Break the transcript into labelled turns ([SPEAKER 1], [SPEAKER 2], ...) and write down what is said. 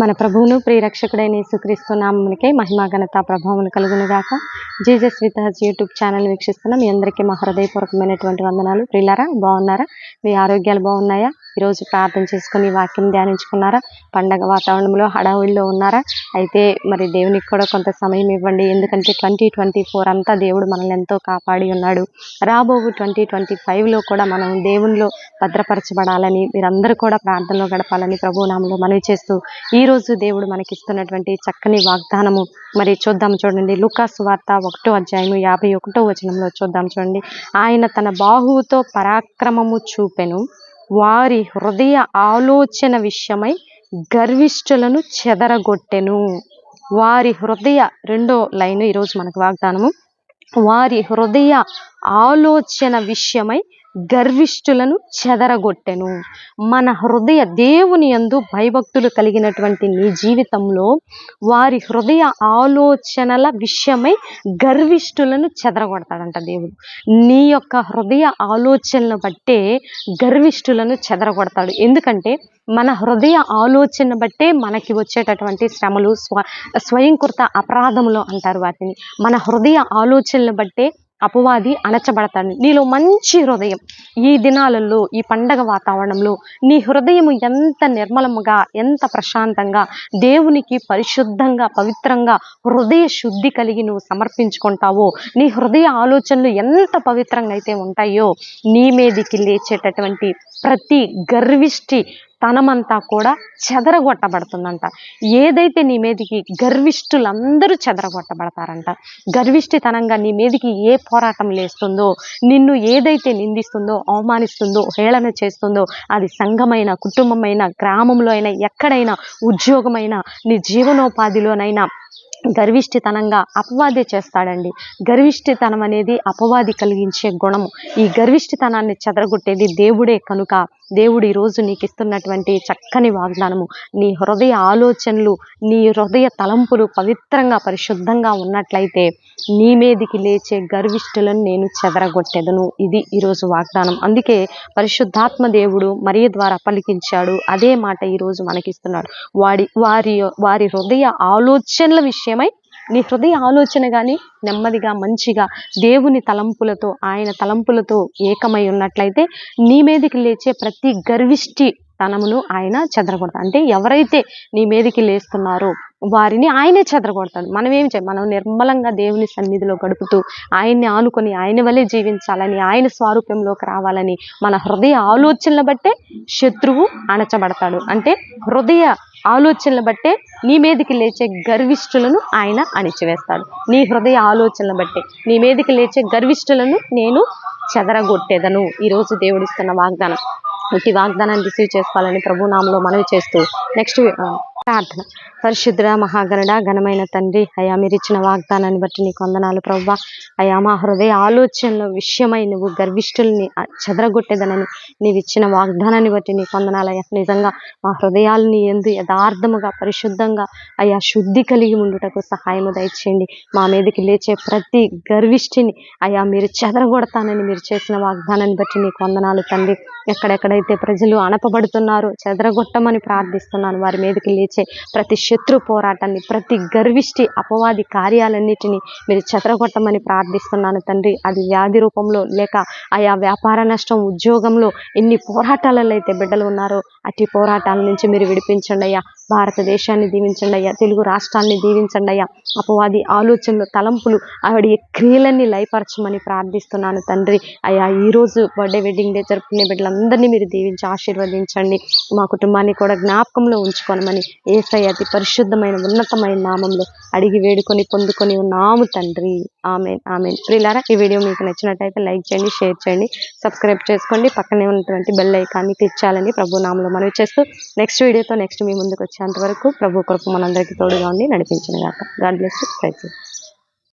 [SPEAKER 1] మన ప్రభువును ప్రియరక్షకుడైన యేసుక్రీస్తు నామమునికే మహిమా ఘనత ప్రభావములు కలుగునుగాక. Jesus with his YouTube channel వీక్షిస్తున్న. మీ అందరికీ మా హృదయపూర్వకమైనటువంటి వందనాలు. ప్రియులారా బాగున్నారా? మీ ఆరోగ్యాలు బాగున్నాయా? ఈరోజు ప్రార్థన చేసుకుని వాక్యం ధ్యానించుకున్నారా? పండగ వాతావరణంలో హడావుడిలో ఉన్నారా? అయితే మరి దేవునికి కూడా కొంత సమయం ఇవ్వండి. ఎందుకంటే ట్వంటీ ట్వంటీ ఫోర్ అంతా దేవుడు మనల్ని ఎంతో కాపాడి ఉన్నాడు. రాబోవు ట్వంటీ ట్వంటీ ఫైవ్లో కూడా మనం దేవునిలో భద్రపరచబడాలని మీరందరూ కూడా ప్రార్థనలో గడపాలని ప్రభునామంలో మనవి చేస్తూ ఈ రోజు దేవుడు మనకిస్తున్నటువంటి చక్కని వాగ్దానము మరి చూద్దాం చూడండి. లుకాస్ వార్త ఒకటో అధ్యాయము యాభై ఒకటో వచనంలో చూద్దాం చూడండి. ఆయన తన బాహువుతో పరాక్రమము చూపెను. వారి హృదయ ఆలోచన విషయమై గర్విష్ఠులను చెదరగొట్టెను. వారి హృదయ రెండో లైన్ ఈరోజు మనకు వాగ్దానము వారి హృదయ ఆలోచన విషయమై గర్విష్ఠులను చెదరగొట్టెను. మన హృదయ దేవుని యందు భయభక్తులు కలిగినటువంటి నీ జీవితంలో వారి హృదయ ఆలోచనల విషయమై గర్విష్ఠులను చెదరగొడతాడంట దేవుడు. నీ యొక్క హృదయ ఆలోచనలు బట్టే గర్విష్ఠులను చెదరగొడతాడు. ఎందుకంటే మన హృదయ ఆలోచన బట్టే మనకి వచ్చేటటువంటి శ్రమలు స్వ స్వయంకృత అపరాధములు అంటారు వాటిని. మన హృదయ ఆలోచనలు బట్టే అపవాది అణచబడతాడు. నీలో మంచి హృదయం ఈ దినాలలో ఈ పండగ వాతావరణంలో నీ హృదయం ఎంత నిర్మలముగా ఎంత ప్రశాంతంగా దేవునికి పరిశుద్ధంగా పవిత్రంగా హృదయ శుద్ధి కలిగి నువ్వు సమర్పించుకుంటావో నీ హృదయ ఆలోచనలు ఎంత పవిత్రంగా అయితే ఉంటాయో నీ మీదికి లేచేటటువంటి ప్రతి గర్విష్టి తనమంతా కూడా చెదరగొట్టబడుతుందంట. ఏదైతే నీ మీదకి గర్విష్ఠులందరూ చెదరగొట్టబడతారంట గర్విష్ఠితనంగా నీ మీదకి ఏ పోరాటం లేస్తుందో నిన్ను ఏదైతే నిందిస్తుందో అవమానిస్తుందో హేళన చేస్తుందో అది సంఘమైన కుటుంబమైన గ్రామంలో అయినా ఎక్కడైనా ఉద్యోగమైనా నీ జీవనోపాధిలోనైనా గర్విష్ఠితనంగా అపవాది చేస్తాడండి. గర్విష్ఠితనం అనేది అపవాది కలిగించే గుణము. ఈ గర్విష్ఠితనాన్ని చెదరగొట్టేది దేవుడే కనుక దేవుడు ఈరోజు నీకు ఇస్తున్నటువంటి చక్కని వాగ్దానము. నీ హృదయ ఆలోచనలు నీ హృదయ తలంపులు పవిత్రంగా పరిశుద్ధంగా ఉన్నట్లయితే నీ మీదికి లేచే గర్విష్ఠులను నేను చెదరగొట్టెదను. ఇది ఈరోజు వాగ్దానం. అందుకే పరిశుద్ధాత్మ దేవుడు మరియ ద్వారా పలికించాడు. అదే మాట ఈరోజు మనకిస్తున్నాడు. వాడి వారి వారి హృదయ ఆలోచనల విషయం విషయమై నీ హృదయ ఆలోచన కానీ నెమ్మదిగా మంచిగా దేవుని తలంపులతో ఆయన తలంపులతో ఏకమై ఉన్నట్లయితే నీ మీదకి లేచే ప్రతి గర్విష్టి తనమును ఆయన చెదరగొడతాడు. అంటే ఎవరైతే నీ మీదకి లేస్తున్నారో వారిని ఆయనే చెదరగొడతాడు. మనం ఏం చేయం? మనం నిర్మలంగా దేవుని సన్నిధిలో గడుపుతూ ఆయన్ని ఆనుకొని ఆయన వలె జీవించాలని ఆయన స్వారూప్యంలోకి రావాలని మన హృదయ ఆలోచనలు బట్టే శత్రువు అణచబడతాడు. అంటే హృదయ ఆలోచనలు బట్టే నీ మీదకి లేచే గర్విష్ఠులను ఆయన అణిచివేస్తాడు. నీ హృదయ ఆలోచనలు బట్టే నీ మీదకి లేచే గర్విష్ఠులను నేను చెదరగొట్టేదను. ఈరోజు దేవుడిస్తున్న వాగ్దానం. ఇటు వాగ్దానాన్ని రిసీవ్ చేసుకోవాలని ప్రభునామంలో మనవి చేస్తూ నెక్స్ట్ ప్రార్థన. పరిశుద్ర మహాగణుడ ఘనమైన తండ్రి అయా మీరు ఇచ్చిన వాగ్దానాన్ని బట్టి నీకు వందనాలు ప్రభా అయా మా హృదయ ఆలోచనల విషయమై నువ్వు గర్విష్ఠుల్ని చెదరగొట్టేదనని నీవు ఇచ్చిన వాగ్దానాన్ని బట్టి నీకు వందనాలయ్యా నిజంగా మా హృదయాలని ఎందు యథార్థముగా పరిశుద్ధంగా అయా శుద్ధి కలిగి ఉండుటకు సహాయము దయచేయండి. మా మీదకి లేచే ప్రతి గర్విష్ఠిని అయా మీరు చెదరగొడతానని మీరు చేసిన వాగ్దానాన్ని బట్టి నీకు వందనాలు తండ్రి. ఎక్కడెక్కడైతే ప్రజలు అనపబడుతున్నారో చెదరగొట్టమని ప్రార్థిస్తున్నాను వారి మీదకి లేచే ప్రతి శత్రు పోరాటాన్ని ప్రతి గర్విష్టి అపవాది కార్యాలన్నిటినీ మీరు చెదరగొట్టమని ప్రార్థిస్తున్నాను తండ్రి. అది వ్యాధి రూపంలో లేక ఆయా వ్యాపార నష్టం ఉద్యోగంలో ఎన్ని పోరాటాలలో అయితే బిడ్డలు ఉన్నారో అట్టి పోరాటాల నుంచి మీరు విడిపించండి అయ్యా. భారతదేశాన్ని దీవించండి అయ్యా. తెలుగు రాష్ట్రాన్ని దీవించండి అయ్యా. అపవాది ఆలోచనలు తలంపులు ఆవిడ క్రియలన్నీ లయపరచమని ప్రార్థిస్తున్నాను తండ్రి. అయ్యా ఈరోజు బర్త్డే వెడ్డింగ్ డే జరుపుకునే బిడ్డలందరినీ మీరు దీవించి ఆశీర్వదించండి. మా కుటుంబాన్ని కూడా జ్ఞాపకంలో ఉంచుకోనమని ఏసై అతి పరిశుద్ధమైన ఉన్నతమైన నామంలో అడిగి వేడుకొని పొందుకొని ఉన్నాము తండ్రి. ఆమె ఆమె ప్రిలారా ఈ వీడియో మీకు నచ్చినట్టయితే లైక్ చేయండి షేర్ చేయండి సబ్స్క్రైబ్ చేసుకోండి. పక్కనే ఉన్నటువంటి బెల్ ఐకాన్ని క్లిక్ చేయాలని ప్రభు నామంలో మనవి చేస్తూ నెక్స్ట్ వీడియోతో నెక్స్ట్ మీ ముందుకు వచ్చేంత వరకు ప్రభు కొరకు మనందరికీ తోడుగా ఉండి నడిపించిన గాక. God bless praise